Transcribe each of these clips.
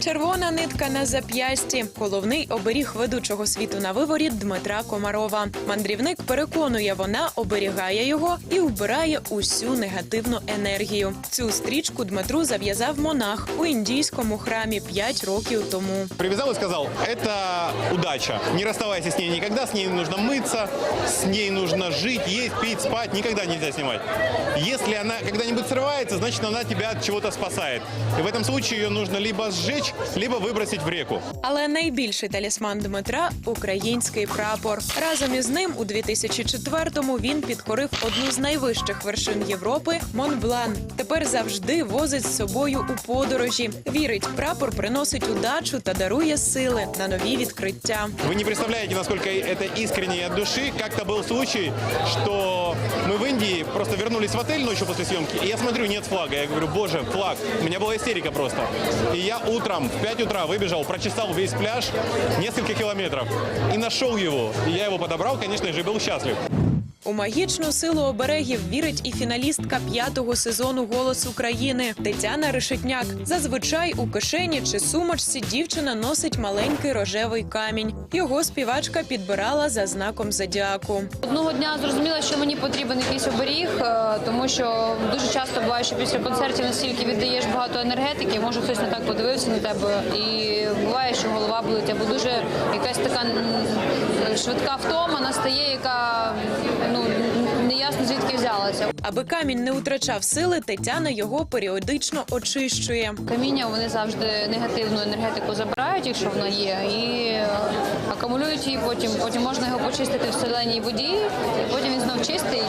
Червона нитка на зап'ясті. Головний оберіг ведучого світу на виворіт Дмитра Комарова. Мандрівник переконує, вона оберігає його і вбирає усю негативну енергію. Цю стрічку Дмитру зав'язав монах у індійському храмі 5 років тому. Привязал и сказал, это удача. Не расставайся с ней никогда, с ней нужно мыться, с ней нужно жить, есть, пить, спать, никогда нельзя снимать. Если она когда-нибудь срывается, значит она тебя от чего-то спасает. И в этом случае ее нужно либо сжечь, либо выбросить в реку. Але найбільший талісман Дмитра український прапор. Разом із ним у 2004-му він підкорив одну з найвищих вершин Європи Монблан. Тепер завжди возить з собою у подорожі. Вірить, прапор приносить удачу та дарує сили на нові відкриття. Вы не представляете, насколько это искренне и от души. Как-то был случай, что мы в Индии просто вернулись в отель ночью после съемки, и я смотрю, нет флага. Я говорю, боже, флаг. У меня была истерика просто. И я утром в 5 утра выбежал, прочесал весь пляж, несколько километров, и нашел его. И я его подобрал, конечно же, и был счастлив. У магічну силу оберегів вірить і фіналістка п'ятого сезону Голос України Тетяна Решетняк. Зазвичай у кишені чи сумочці дівчина носить маленький рожевий камінь. Його співачка підбирала за знаком зодіаку. Одного дня зрозуміла, що мені потрібен якийсь оберіг, е, тому що дуже часто буває, що після концертів настільки віддаєш багато енергетики, може хтось не так подивився на тебе, і буває, що голова болить, або дуже якась така швидка втома настає, яка ну неясно звідки взялася. Аби камінь не втрачав сили, Тетяна його періодично очищує. Каміння вони завжди негативну енергетику забирають, якщо вона є, і е, акумулюють її потім. Потім можна його почистити в соленій воді, і потім він знов чистий.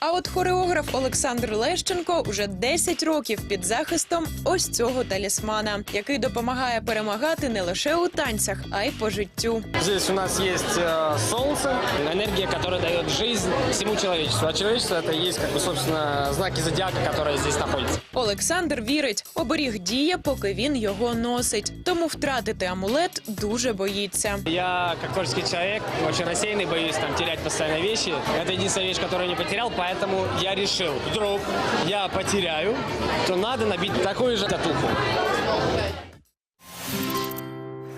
А от хореограф Олександр Лещенко уже 10 років під захистом ось цього талісмана, який допомагає перемагати не лише у танцях, а й по життю. Здесь у нас есть э, солнце, энергия, которая дает жизнь всему человечеству. А человечество это и есть, как бы, собственно, знаки зодиака, которые здесь находятся. Олександр вірить, оберіг діє, поки він його носить. Тому втратити амулет дуже боїться. Я, как творческий человек, очень рассеянный, боюсь там терять постоянно вещи. Это единственная вещь, которую я не потерял, поэтому я решил, вдруг я потеряю, то надо набить такую же татуху.